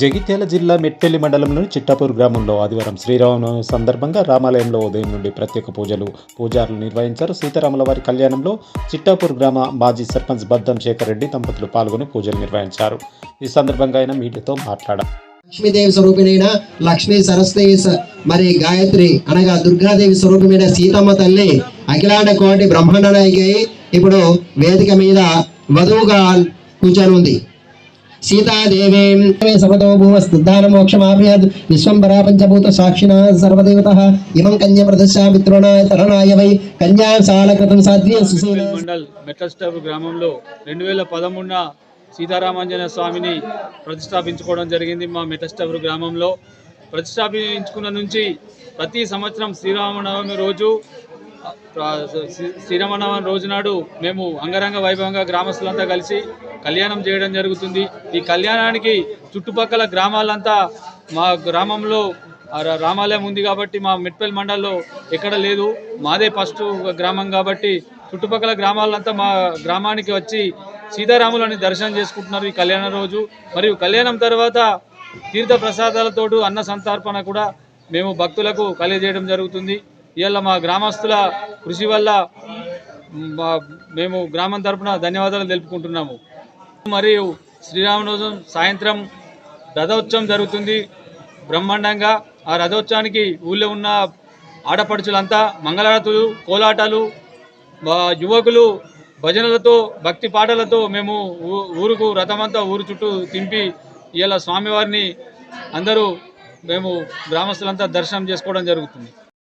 జగిత్యాల జిల్లా మెట్టెల్లి మండలంలోని చిట్టాపూర్ గ్రామంలో ఆదివారం శ్రీరామనవమి సందర్భంగా రామాలయంలో ఉదయం నుండి ప్రత్యేక పూజలు పూజారులు నిర్వహించారు. సీతారాముల వారి కళ్యాణంలో చిట్టాపూర్ గ్రామ మాజీ సర్పంచ్ బద్దం శేఖర్ రెడ్డి దంపతులు పాల్గొని పూజలు నిర్వహించారు. ఈ సందర్భంగా ఆయన మీడియాతో మాట్లాడారు. లక్ష్మీదేవి స్వరూపిణైన లక్ష్మీ సరస్వతి మరి గాయత్రి అనగా దుర్గాదేవి స్వరూపమైన సీతమ్మ తల్లి అఖిలాండ కోటి బ్రహ్మాండ నాయకి ఇప్పుడు వేదిక మీద వధువుగా కూర్చొని ఉంది. సీతాదేవీం. సమతో భూమస్తుద్ధాన మోక్షమాప్యాద్ విశ్వంబరా పంచభూత సాక్షిణ సర్వదేవత. ఇమం కన్య ప్రదశా మిత్రుణాయ తరణాయ వై. కన్యా సాలకృతం సాధ్య సుశీల మండల్ మెట్లస్టాప్ గ్రామంలో రెండు వేల పదమూడున సీతారామాంజనేయ స్వామిని ప్రతిష్టాపించుకోవడం జరిగింది మా మెట్లస్టాప్ గ్రామంలో. ప్రతిష్టాపించుకున్న నుంచి ప్రతి సంవత్సరం శ్రీరామనవమి రోజు శ్రీరామనవమి రోజు నాడు మేము అంగరంగ వైభవంగా గ్రామస్తులంతా కలిసి కళ్యాణం చేయడం జరుగుతుంది. ఈ కళ్యాణానికి చుట్టుపక్కల గ్రామాలంతా మా గ్రామంలో రామాలయం ఉంది కాబట్టి మా మెట్పల్లి మండల్లో ఎక్కడ లేదు. మాదే ఫస్ట్ గ్రామం కాబట్టి చుట్టుపక్కల గ్రామాలంతా మా గ్రామానికి వచ్చి సీతారాములని దర్శనం చేసుకుంటున్నారు ఈ కళ్యాణ రోజు. మరియు కళ్యాణం తర్వాత తీర్థ ప్రసాదాలతోటి అన్న సంతర్పణ కూడా మేము భక్తులకు కలియజేయడం జరుగుతుంది. ఇవాళ మా గ్రామస్తుల కృషి వల్ల మేము గ్రామం తరపున ధన్యవాదాలు తెలుపుకుంటున్నాము. మరియు శ్రీరామనవమి సాయంత్రం రథోత్సవం జరుగుతుంది. బ్రహ్మాండంగా ఆ రథోత్సవానికి ఊళ్ళో ఉన్న ఆడపడుచులంతా మంగళారతులు కోలాటాలు యువకులు భజనలతో భక్తి పాటలతో మేము ఊ- ఊరుకు రథమంతా ఊరు చుట్టూ తింపి ఇలా స్వామివారిని అందరూ మేము గ్రామస్తులంతా దర్శనం చేసుకోవడం జరుగుతుంది.